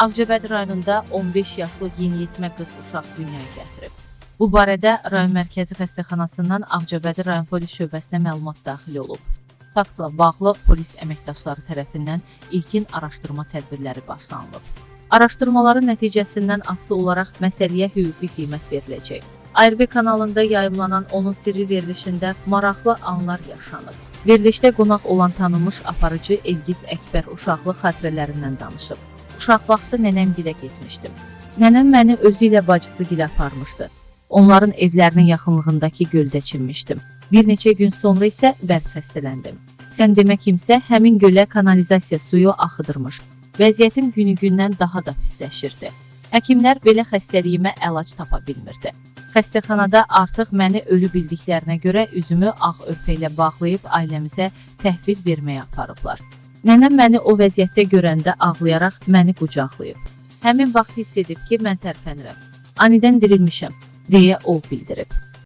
Ağcabədi rayonunda 15 yaşlı yeniyetmə qız uşaq dünyaya gətirib. Bu barədə rayon mərkəzi xəstəxanasından Ağcabədi rayon polis şöbəsinə məlumat daxil olub. Faktla bağlı polis əməkdaşları tərəfindən ilkin araşdırma tədbirləri başlanılıb. Araşdırmaların nəticəsindən asılı olaraq məsələyə hüquqi qiymət veriləcək. ARB kanalında yayımlanan onun sirri verilişində maraqlı anlar yaşanıb. Verilişdə qonaq olan tanınmış aparıcı Elgiz Əkbər uşaqlıq xatirələrindən danışıb. Uşaq vaxtı nənəmgilə getmişdim. Nənəm məni özü ilə bacısı gilə aparmışdı. Onların evlərinin yaxınlığındakı göldə çimmişdim. Bir neçə gün sonra isə bərk xəstələndim. Sən demə kimsə həmin gölə kanalizasiya suyu axıdırmış. Vəziyyətim günü-gündən daha da pisləşirdi. Həkimlər belə xəstəliyimə əlac tapa bilmirdi. Xəstəxanada artıq məni ölü bildiklərinə görə üzümü ağ örpə ilə bağlayıb ailəmizə təhvil verməyə aparıblar. Nənəm məni o vəziyyətdə görəndə ağlayaraq məni qucaqlayıb. Həmin vaxt hiss edib ki, mən tərpənirəm. Anidən dirilmişəm, deyə o bildirib.